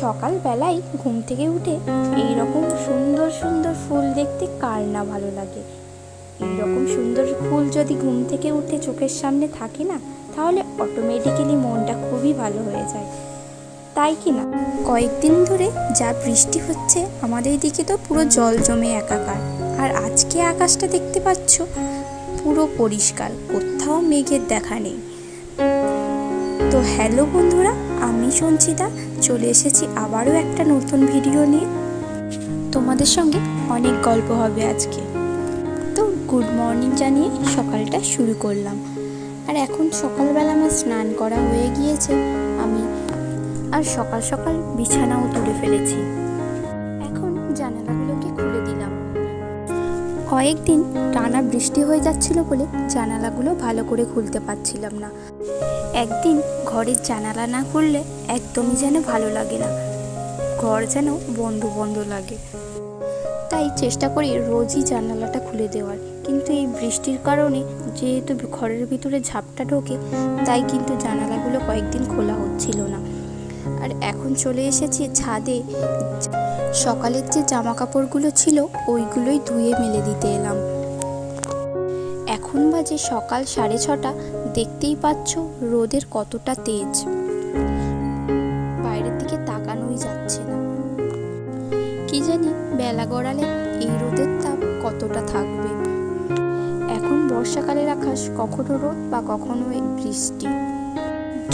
সকালবেলায় ঘুম থেকে উঠে এই রকম সুন্দর সুন্দর ফুল দেখতে কার না ভালো লাগে। এই রকম সুন্দর ফুল যদি ঘুম থেকে উঠে চোখের সামনে থাকে না, তাহলে অটোমেটিক্যালি মনটা খুবই ভালো হয়ে যায়। তাই কি না? কয়েকদিন ধরে যা বৃষ্টি হচ্ছে, আমাদের দিকে তো পুরো জল জমে একাকার। আর আজকে আকাশটা দেখতে পাচ্ছ, পুরো পরিষ্কার, কোথাও মেঘের দেখা নেই। তো হ্যালো বন্ধুরা, আমি সঞ্চিতা চলে এসেছি আবারও একটা নতুন ভিডিও নিয়ে। তোমাদের সঙ্গে অনেক গল্প হবে আজকে। তো গুড মর্নিং জানিয়ে সকালটা শুরু করলাম। আর এখন সকালবেলা আমার স্নান করা হয়ে গিয়েছে, আমি আর সকাল সকাল বিছানাও তুলে ফেলেছি। এখন জানালা কয়েকদিন টানা বৃষ্টি হয়ে যাচ্ছিল বলে জানালাগুলো ভালো করে খুলতে পারছিলাম না। একদিন ঘরের জানালা না খুললে একদমই যেন ভালো লাগে না। ঘর যেন বন্ধ বন্ধ লাগে। তাই চেষ্টা করি রোজই জানালাটা খুলে দেওয়ার। কিন্তু এই বৃষ্টির কারণে যেহেতু ঘরের ভিতরে ঝাপটা ঢোকে, তাই কিন্তু জানালাগুলো কয়েকদিন খোলা হচ্ছিল না। আর এখন চলে এসেছি ছাদে। সকালের যে জামা কাপড়গুলো ছিল, ওইগুলোই ধুয়ে মেলে দিতে এলাম। এখন বাজে সকাল সাড়ে ছটা, দেখতেই পাচ্ছ রোদের কতটা তেজ। বাইরের দিকে তাকানোই যাচ্ছে না। কি জানি বেলা গড়ালে এই রোদের তাপ কতটা থাকবে। এখন বর্ষাকালের আকাশ কখনো রোদ বা কখনো বৃষ্টি।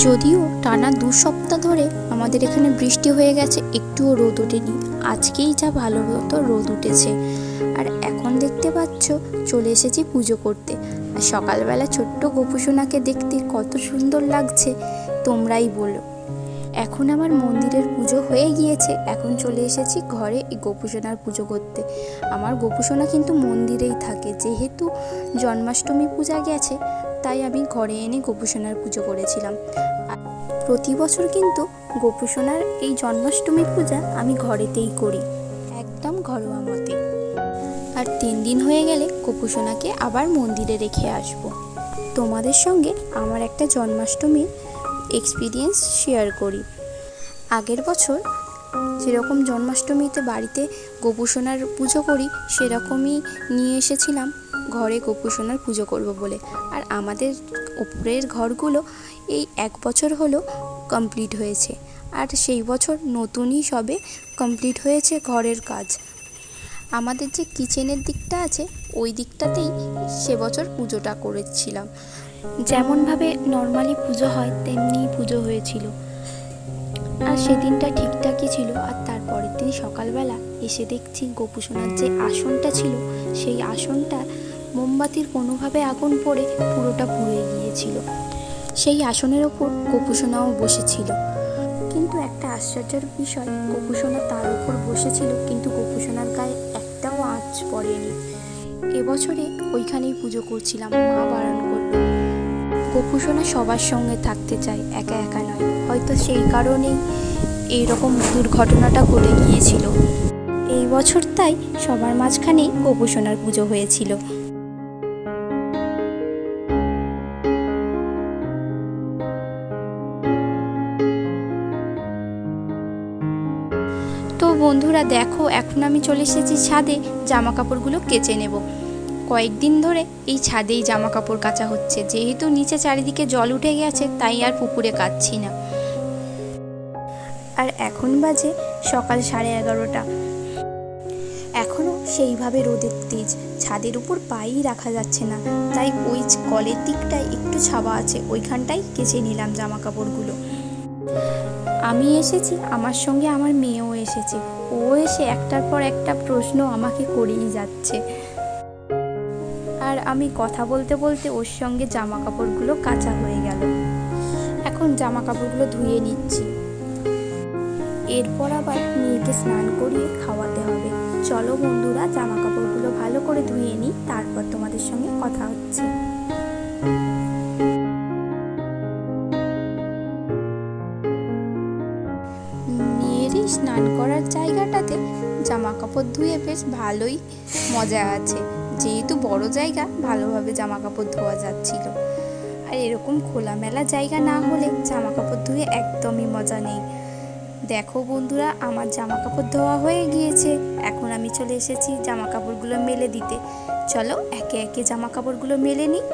যদিও টানা দু সপ্তাহ ধরে আমাদের এখানে বৃষ্টি হয়ে গেছে, একটুও রোদ ওঠেনি। আজকেই যা ভালো মতো রোদ উঠেছে। আর এখন দেখতে পাচ্ছ, চলে এসেছি পুজো করতে। আর সকালবেলা ছোট্ট গোপুসোনাকে দেখতে কত সুন্দর লাগছে, তোমরাই বলো। এখন আমার মন্দিরের পুজো হয়ে গিয়েছে। এখন চলে এসেছি ঘরে গোপুসোনার পুজো করতে। আমার গোপুসোনা কিন্তু মন্দিরেই থাকে। যেহেতু জন্মাষ্টমী পূজা গেছে, তাই আমি ঘরে এনে গোপুসোনার পুজো করেছিলাম। প্রতি বছর কিন্তু গোপুসোনার এই জন্মাষ্টমী পূজা আমি ঘরেতেই করি। একদম ঘরোয়া মতে। আর তিন দিন হয়ে গেলে গোপুসোনাকে আবার মন্দিরে রেখে আসব। তোমাদের সঙ্গে আমার একটা জন্মাষ্টমীর এক্সপিরিয়েন্স শেয়ার করি। আগের বছর যেরকম জন্মাষ্টমীতে বাড়িতে গোপুসোনার পুজো করি, সেরকমই নিয়ে এসেছিলাম, ঘরে গোপুসোনার পুজো করব বলে। আর আমাদের উপরের ঘরগুলো এই এক বছর হলো কমপ্লিট হয়েছে। আর সেই বছর নতুনই সবে কমপ্লিট হয়েছে ঘরের কাজ। আমাদের যে কিচেনের দিকটা আছে, ওই দিকটাতেই সে বছর পুজোটা করেছিলাম। যেমনভাবে নর্মালি পুজো হয় তেমনি পুজো হয়েছিল। আর সেদিনটা ঠিকঠাকই ছিল। আর তারপরের দিন সকালবেলা এসে দেখছি গোপুসোনার যে আসনটা ছিল, সেই আসনটা মোমবাতির কোনোভাবে আগুন পড়ে পুরোটা পুড়ে গিয়েছিল। সেই আসনের ওপর গোপুসোনাও বসেছিল। কিন্তু একটা আশ্চর্যের বিষয়, গোপুসোনা তার উপর বসেছিল, কিন্তু গোপুসোনার গায়ে একটাও আঁচ পড়েনি। এবছরে ওইখানেই পুজো করছিলাম মা বারণ গোপুসোনা সবার সঙ্গে থাকতে চায়, একা একা নয়। হয়তো সেই কারণেই এইরকম দুর্ঘটনাটা ঘটে গিয়েছিল। এই বছর তাই সবার মাঝখানেই গোপুসোনার পুজো হয়েছিল। তো বন্ধুরা, দেখো, এখন আমি চলে এসেছি ছাদে জামা কাপড়গুলো কেচে নেব। কয়েকদিন ধরে এই ছাদেই জামা কাপড় কাচা হচ্ছে। যেহেতু নিচে চারিদিকে জল উঠে গেছে, তাই আর পুকুরে কাচ্ছি না। আর এখন বাজে সকাল সাড়ে এগারোটা। এখনও সেইভাবে রোদের তেজ। ছাদের উপর পাই রাখা যাচ্ছে না। তাই ওই কলের দিকটায় একটু ছাওয়া আছে। ওইখানটাই কেচে নিলাম জামা কাপড়গুলো আমি এসেছি, আমার সঙ্গে আমার মেয়েও এসেছে। ও এসে একটার পর একটা প্রশ্ন আমাকে করেই যাচ্ছে। আর আমি কথা বলতে বলতে ওর সঙ্গে জামা কাপড়গুলো কাঁচা হয়ে গেল। এখন জামা কাপড়গুলো ধুয়ে নিচ্ছি। এরপর আবার মেয়েকে স্নান করিয়ে খাওয়াতে হবে। চলো বন্ধুরা জামা কাপড়গুলো ভালো করে ধুয়ে নিই, তারপর তোমাদের সঙ্গে কথা হচ্ছে। মেয়েরই স্নান করার জায়গাটাতে জামা কাপড় ধুয়ে বেশ ভালোই মজা আছে। যেহেতু বড় জায়গা, ভালোভাবে জামা কাপড় ধোয়া যাচ্ছিল। আর এরকম খোলামেলা জায়গা না হলে জামা কাপড় ধুয়ে একদমই মজা নেই। দেখো বন্ধুরা, আমার জামা কাপড় ধোয়া হয়ে গিয়েছে। এখন আমি চলে এসেছি জামা কাপড়গুলো মেলে দিতে। চলো একে একে জামা কাপড়গুলো মেলে নিই।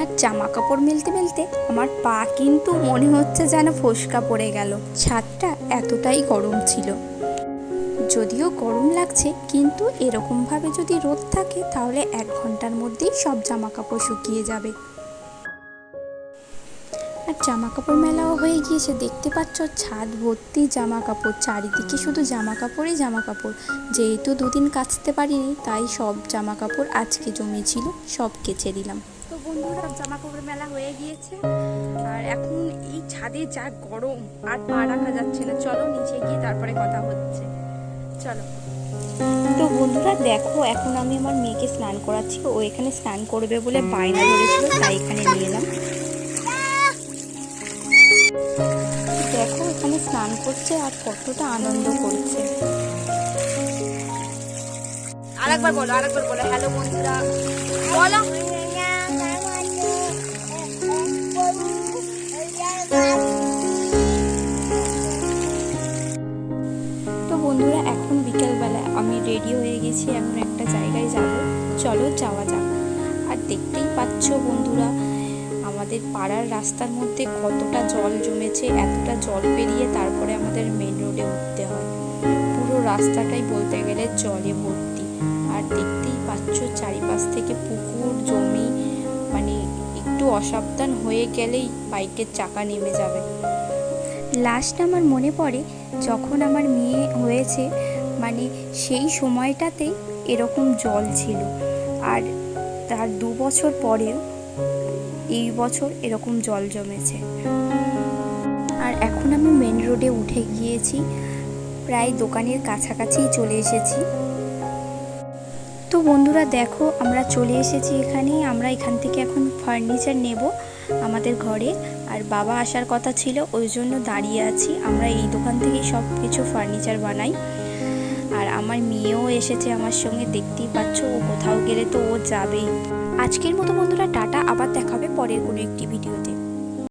আর জামা কাপড় মেলতে মেলতে আমার পা কিন্তু মনে হচ্ছে যেন ফোসকা পড়ে গেল। ছাদটা এতটাই গরম ছিল। যদিও গরম লাগছে, কিন্তু এরকমভাবে যদি রোদ থাকে, তাহলে এক ঘণ্টার মধ্যেই সব জামা কাপড় শুকিয়ে যাবে। আর জামা কাপড় মেলাও হয়ে গিয়েছে। দেখতে পাচ্ছ, ছাদ ভর্তি জামা কাপড় চারিদিকে শুধু জামা কাপড়ই জামা কাপড় যেহেতু দুদিন কাচতে পারিনি, তাই সব জামা কাপড় আজকে জমেছিল, সব কেচে দিলাম। তো বন্ধুরা জামা কাপড় মেলা হয়ে গিয়েছে। আর এখন এই ছাদে যা গরম, আর পা রাখা যাচ্ছে না। চলো নিচে গিয়ে তারপরে কথা হচ্ছে। চলো তো বন্ধুরা দেখো এখন আমি আমার মেয়েকে স্নান করাচ্ছি ও এখানে স্নান করবে বলে বায়না ধরেছিল তাই এখানে নিয়ে এলাম দেখো এখানে স্নান করছে আর কতটা আনন্দ করছে আরেকবার বলো আরেকবার বলো হ্যালো বন্ধুরা বলো বন্ধুরা, এখন বিকেলবেলা। আমি রেডি হয়ে গেছি এখন একটা জায়গায় যাব। চলো যাওয়া যাক। আর দেখতেই পাচ্ছ বন্ধুরা, আমাদের পাড়ার রাস্তার মধ্যে কতটা জল জমেছে, এতটা জল পেরিয়ে তারপরে আমাদের মেন রোডে উঠতে হয়। পুরো রাস্তাটাই বলতে গেলে জলে ভর্তি। আর দেখতেই পাচ্ছ চারিপাশ থেকে পুকুর, জমি মানে একটু অসাবধান হয়ে গেলেই বাইকের চাকা নেমে যাবে। লাস্ট আমার মনে পড়ে যখন আমার মেয়ে হয়েছে মানে সেই সময়টাতেই এরকম জল ছিল। আর তার দু বছর পরেও এই বছর এরকম জল জমেছে। আর এখন আমি মেন রোডে উঠে গিয়েছি, প্রায় দোকানের কাছাকাছি চলে এসেছি। তো বন্ধুরা দেখো, আমরা চলে এসেছি এখানে আমরা এখান থেকে এখন ফার্নিচার নেব আমাদের ঘরে। আর বাবা আসার কথা ছিল, ওই জন্য দাঁড়িয়ে আছি। আমরা এই দোকান থেকেই সব কিছু ফার্নিচার বানাই। আর আমার মেয়েও এসেছে আমার সঙ্গে, দেখতেই পাচ্ছ, ও কোথাও গেলে তো ও যাবেই। আজকের মতো বন্ধুরা, টাটা। আবার দেখাবে পরের কোনো একটি ভিডিওতে।